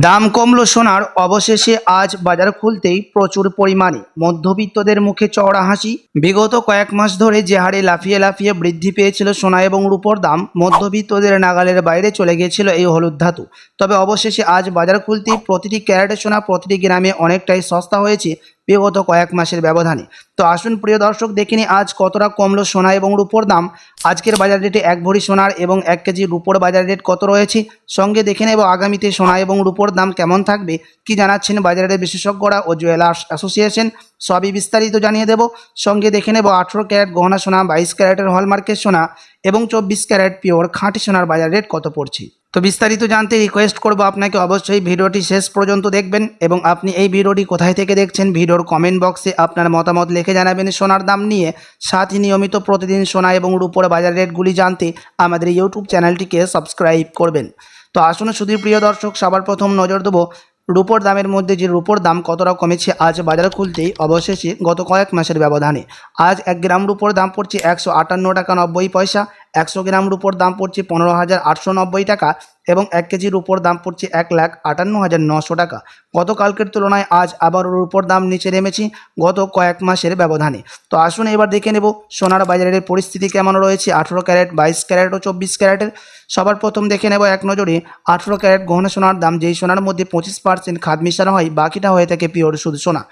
দাম কমল সোনার, অবশেষে আজ বাজার খুলতেই প্রচুর পরিমাণে। মধ্যবিত্তদের মুখে চওড়া হাসি। বিগত কয়েক মাস ধরে যে হারে লাফিয়ে লাফিয়ে বৃদ্ধি পেয়েছিল সোনা এবং রূপর দাম, মধ্যবিত্তদের নাগালের বাইরে চলে গিয়েছিল এই হলুদ ধাতু। তবে অবশেষে আজ বাজার খুলতেই প্রতিটি ক্যারেটের সোনা প্রতিটি গ্রামে অনেকটাই সস্তা হয়েছে। বিগত কয়েক মাসের ব্যবধানে। তো আসুন প্রিয় দর্শক, দেখিনি আজ কতটা কমলো সোনা এবং রূপোর দাম। আজকের বাজার রেটে এক ভরি সোনার এবং এক কেজি রূপোর বাজার রেট কত রয়েছে? সঙ্গে দেখে নেব আগামীতে সোনা এবং রূপোর দাম কেমন থাকবে। কি জানাচ্ছেন বাজারের বিশেষজ্ঞরা ও জুয়েলার্স অ্যাসোসিয়েশন? সবই বিস্তারিত জানিয়ে দেব। সঙ্গে দেখে নেব আঠেরো ক্যারেট গহনা সোনা, বাইশ ক্যারেটের হলমার্কের সোনা এবং চব্বিশ ক্যারেট পিওর খাঁটি সোনার বাজার রেট কত পড়ছে। তো বিস্তারিত জানতে রিকোয়েস্ট করব আপনাকে। অবশ্যই ভিডিওটি শেষ পর্যন্ত দেখবেন এবং আপনি এই ভিডিওটি কোথায় থেকে দেখছেন ভিডিওর কমেন্ট বক্সে আপনার মতামত লিখে জানাবেন সোনার দাম নিয়ে। সাথে নিয়মিত প্রতিদিন সোনা এবং রূপোর বাজার রেটগুলি জানতে আমাদের ইউটিউব চ্যানেলটিকে সাবস্ক্রাইব করবেন। তো আসুন শুধু প্রিয় দর্শক, সবার প্রথম নজর দেবো রূপোর দামের মধ্যে যে রূপোর দাম কতটা কমেছে আজ বাজার খুলতেই, অবশেষে গত কয়েক মাসের ব্যবধানে। আজ এক গ্রাম রূপোর দাম পড়ছে একশো আটান্ন টাকা নব্বই পয়সা একশো গ্রাম রূপোর দাম পড়ছে পনেরো হাজার আটশো নব্বই টাকা এবং এক কেজির উপর দাম পড়ছে এক লাখ আটান্ন হাজার নশো টাকা। গতকালকের তুলনায় আজ আবার রূপোর দাম নিচে নেমেছি গত কয়েক মাসের ব্যবধানে। তো আসুন এবার দেখে নেব সোনার বাজারের পরিস্থিতি কেমন রয়েছে। আঠেরো ক্যারেট, বাইশ ক্যারেট ও চব্বিশ ক্যারেটের। সবার প্রথম দেখে নেব এক নজরে আঠেরো ক্যারেট গহনা সোনার দাম। যেই সোনার মধ্যে পঁচিশ পার্সেন্ট খাদ মিশানো হয়, বাকিটা হয়ে থাকে পিওর শুধু সোনা।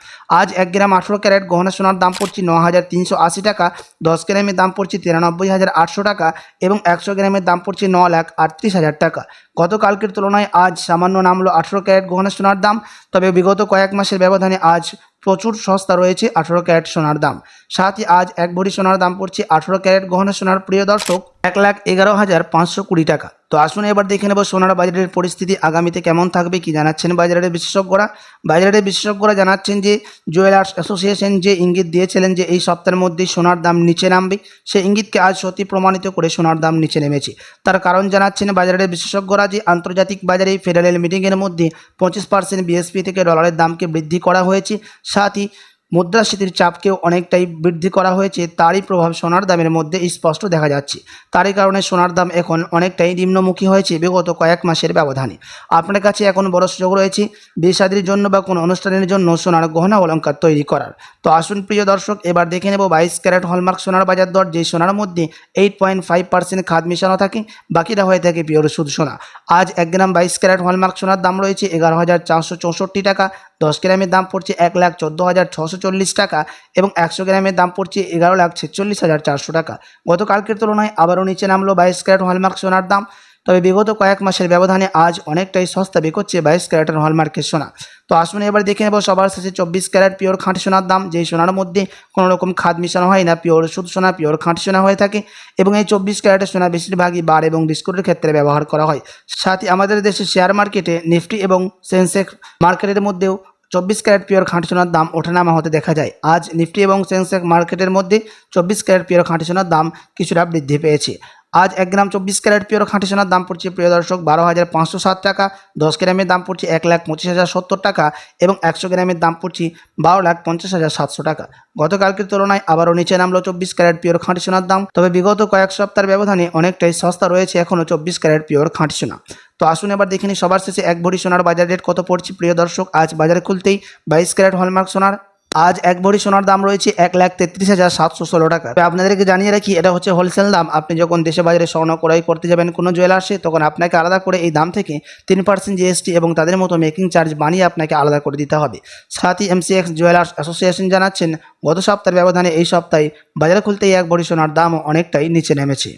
আজ এক গ্রাম আঠেরো ক্যারেট গহনা সোনার দাম পড়ছে ন হাজার তিনশো আশি টাকা। দশ গ্রামের দাম পড়ছে তিরানব্বই হাজার আটশো টাকা। এবং একশো গ্রামের দাম পড়ছে ন লাখ আটত্রিশ হাজার টাকা। গতকালকের তুলনায় আজ সামান্য নামলো আঠেরো ক্যারেট গহনা সোনার দাম। তবে বিগত কয়েক মাসের ব্যবধানে আজ প্রচুর সস্তা রয়েছে আঠেরো ক্যারেট সোনার দাম। সাথে আজ এক ভরি সোনার দাম পড়ছে আঠেরো ক্যারেট গহনা সোনার। প্রিয় দর্শক, এক লাখ এগারো হাজার পাঁচশো কুড়ি টাকা। তো আসুন এবার দেখে নেব সোনার বাজারের পরিস্থিতি আগামীতে কেমন থাকবে, কি জানাচ্ছেন বাজারের বিশেষজ্ঞরা। বাজারের বিশেষজ্ঞরা জানাচ্ছেন যে, জুয়েলার্স অ্যাসোসিয়েশন যে ইঙ্গিত দিয়েছিলেন যে, এই সপ্তাহের মধ্যেই সোনার দাম নিচে নামবে সেই ইঙ্গিতকে আজ সত্যি প্রমাণিত করে সোনার দাম নিচে নেমেছে। তার কারণ জানাচ্ছেন বাজারের বিশেষজ্ঞরা যে, আন্তর্জাতিক বাজারে ফেডারেল মিটিংয়ের মধ্যে পঁচিশ পার্সেন্ট বিএসপি থেকে ডলারের দামকে বৃদ্ধি করা হয়েছে সাথই মুদ্রাস্ফীতির চাপকেও অনেকটাই বৃদ্ধি করা হয়েছে, তারই প্রভাব সোনার দামের মধ্যে স্পষ্ট দেখা যাচ্ছে। তারই কারণে সোনার দাম এখন অনেকটাই নিম্নমুখী হয়েছে বিগত কয়েক মাসের ব্যবধানে। আপনার কাছে এখন বড় সুযোগ রয়েছে বিয়ে জন্য বা কোনো অনুষ্ঠানের জন্য সোনার গহনা অলঙ্কার তৈরি করার। তো আসুন প্রিয় দর্শক, এবার দেখে নেব বাইশ ক্যারেট হলমার্ক সোনার বাজার দর, যেই সোনার মধ্যে এইট পয়েন্ট ফাইভ পার্সেন্ট খাদ মেশানো থাকে, বাকিটা হয়ে থাকে পিওর সুদ সোনা। আজ এক গ্রাম বাইশ ক্যারেট হলমার্ক সোনার দাম রয়েছে এগারো হাজার চারশো চৌষট্টি টাকা। দশ গ্রামের দাম পড়ছে এক লাখ চোদ্দ হাজার ছশো চল্লিশ টাকা এবং একশো গ্রামের দাম পড়ছে এগারো লাখ ছেচল্লিশ হাজার চারশো টাকা। গতকালকের তুলনায় আবারও নিচে নামলো বাইশ ক্যারেট হলমার্ক সোনার দাম। তবে বিগত কয়েক মাসের ব্যবধানে আজ অনেকটাই সস্তা বিকোচ্ছে বাইশ ক্যারেটের হলমার্কের সোনা। তো আসুন এবার দেখে নেব সবার শেষে চব্বিশ ক্যারেট পিওর খাঁটি সোনার দাম। যেই সোনার মধ্যে কোনো রকম খাদ মিশানো হয় না, পিওর শুধু সোনা, পিওর খাঁটি সোনা হয়ে থাকে এবং এই চব্বিশ ক্যারেটের সোনা বেশিরভাগই বার এবং বিস্কুটের ক্ষেত্রে ব্যবহার করা হয়। সাথে আমাদের দেশের শেয়ার মার্কেটে নিফটি এবং সেন্সেক্স মার্কেটের মধ্যেও চব্বিশ ক্যারেট পিওর খাঁটি সোনার দাম ওঠানামা হতে দেখা যায়। আজ নিফটি এবং সেন্সেক্স মার্কেটের মধ্যে চব্বিশ ক্যারেট পিওর খাঁটি সোনার দাম কিছুটা বৃদ্ধি পেয়েছে। আজ এক গ্রাম চব্বিশ ক্যারেট পিওর খাঁটি সোনার দাম পড়ছে, প্রিয় দর্শক, বারো হাজার পাঁচশো সাত টাকা। দশ গ্রামের দাম পড়ছে এক লাখ পঁচিশ হাজার সত্তর টাকা এবং একশো গ্রামের দাম পড়ছে বারো লাখ পঞ্চাশ হাজার সাতশো টাকা। গতকালকের তুলনায় আবারও নিচে নামলো চব্বিশ ক্যারেট পিওর খাঁটি সোনার দাম। তবে বিগত কয়েক সপ্তাহের ব্যবধানে অনেকটাই সস্তা রয়েছে এখনও চব্বিশ ক্যারেট পিওর খাঁটি সোনা। তো আসুন এবার দেখে নিই সবার শেষে এক ভরি সোনার বাজার রেট কত পড়ছে, প্রিয় দর্শক, আজ বাজারে খুলতেই বাইশ ক্যারেট হলমার্ক সোনার আজ এক ভরি সোনার দাম রয়েছে এক লাখ তেত্রিশ হাজার সাতশো ষোলো টাকা। আপনাদেরকে জানিয়ে রাখি, এটা হচ্ছে হোলসেল দাম। আপনি যখন দেশে বাজারে স্বর্ণ ক্রয় করতে যাবেন কোনো জুয়েলার্সে তখন আপনাকে আলাদা করে এই দাম থেকে তিন পার্সেন্ট জিএসটি এবং তাদের মতো মেকিং চার্জ বানিয়ে আপনাকে আলাদা করে দিতে হবে। সাথী এমসিএক্স জুয়েলার্স অ্যাসোসিয়েশন জানাচ্ছেন, গত সপ্তাহের ব্যবধানে এই সপ্তাহে বাজার খুলতেই এক ভরি সোনার দাম অনেকটাই নিচে নেমেছে।